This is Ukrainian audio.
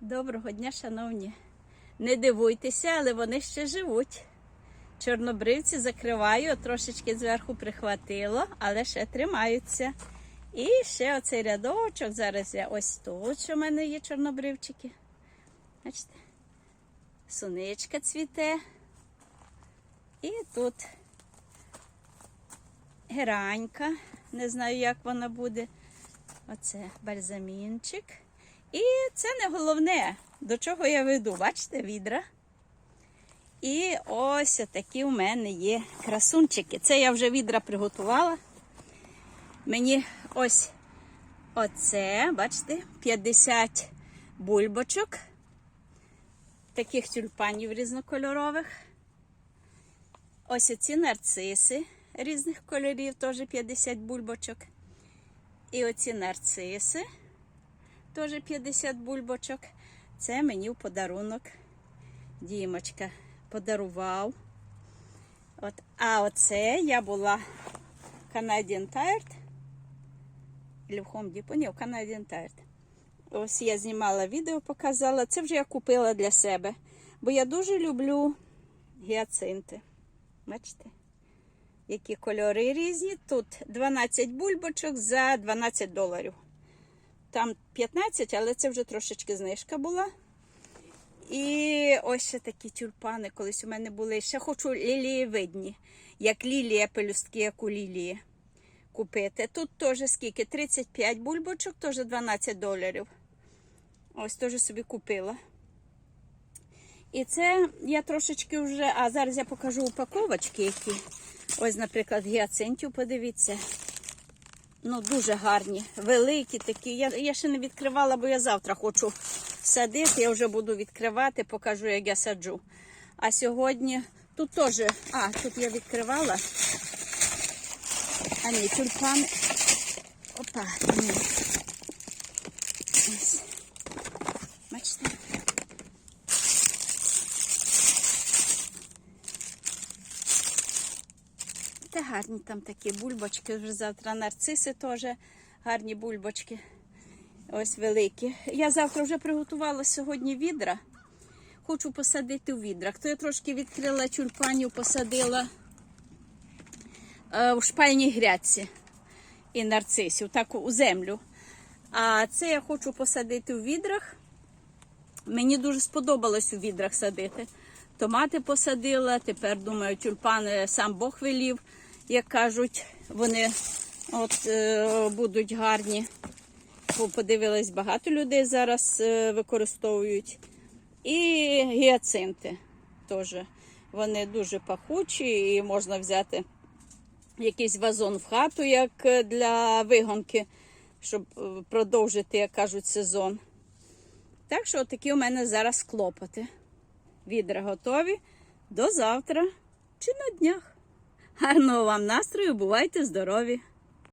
Доброго дня, шановні. Не дивуйтеся, але вони ще живуть. Чорнобривці закриваю, трошечки зверху прихватило, але ще тримаються. І ще оцей рядочок. Зараз я ось тут, що в мене є чорнобривчики. Бачите? Сонечка цвіте. І тут геранька. Не знаю, як вона буде. Оце бальзамінчик. І це не головне, до чого я веду. Бачите, відра. І ось такі у мене є красунчики. Це я вже відра приготувала. Мені ось оце, бачите, 50 бульбочок. Таких тюльпанів різнокольорових. Ось оці нарциси різних кольорів, теж 50 бульбочок. І оці нарциси теж 50 бульбочок. Це мені в подарунок Дімочка подарував. От. А оце я була в Canadian Tire. Или в Canadian Tire. Ось я знімала відео, показала. Це вже я купила для себе. Бо я дуже люблю гіацинти. Бачите? Які кольори різні. Тут 12 бульбочок за 12 доларів. Там 15, але це вже трошечки знижка була. І ось ще такі тюльпани колись у мене були. Ще хочу лілієвидні, як лілія, пелюстки, як у лілії купити. Тут теж скільки? 35 бульбочок, теж 12 доларів. Ось теж собі купила. І це я трошечки вже. А зараз я покажу упаковочки, які. Ось, наприклад, гіацинтів, подивіться. Ну, дуже гарні, великі такі. Я, я ще не відкривала, бо я завтра хочу садити. Я вже буду відкривати, покажу, як я саджу. А сьогодні тут теж, а, тут я відкривала. А ні, тюльпан. Опа, ні. Ось. Бачите? Та гарні там такі бульбочки. Вже завтра нарциси теж гарні бульбочки. Ось великі. Я завтра вже приготувала сьогодні відра. Хочу посадити у відрах. То я трошки відкрила тюльпанів, посадила е, у шпальній грядці і нарцисів, так у землю. А це я хочу посадити у відрах. Мені дуже сподобалось у відрах садити. Томати посадила, тепер думаю, тюльпани сам Бог велів, як кажуть, вони от, е, будуть гарні. Подивилась, багато людей зараз е, використовують. І гіацинти теж. Вони дуже пахучі і можна взяти якийсь вазон в хату, як е, для вигонки, щоб е, продовжити, як кажуть, сезон. Так що такі у мене зараз клопоти. Відра готові. До завтра чи на днях. Гарного вам настрою, бувайте здорові!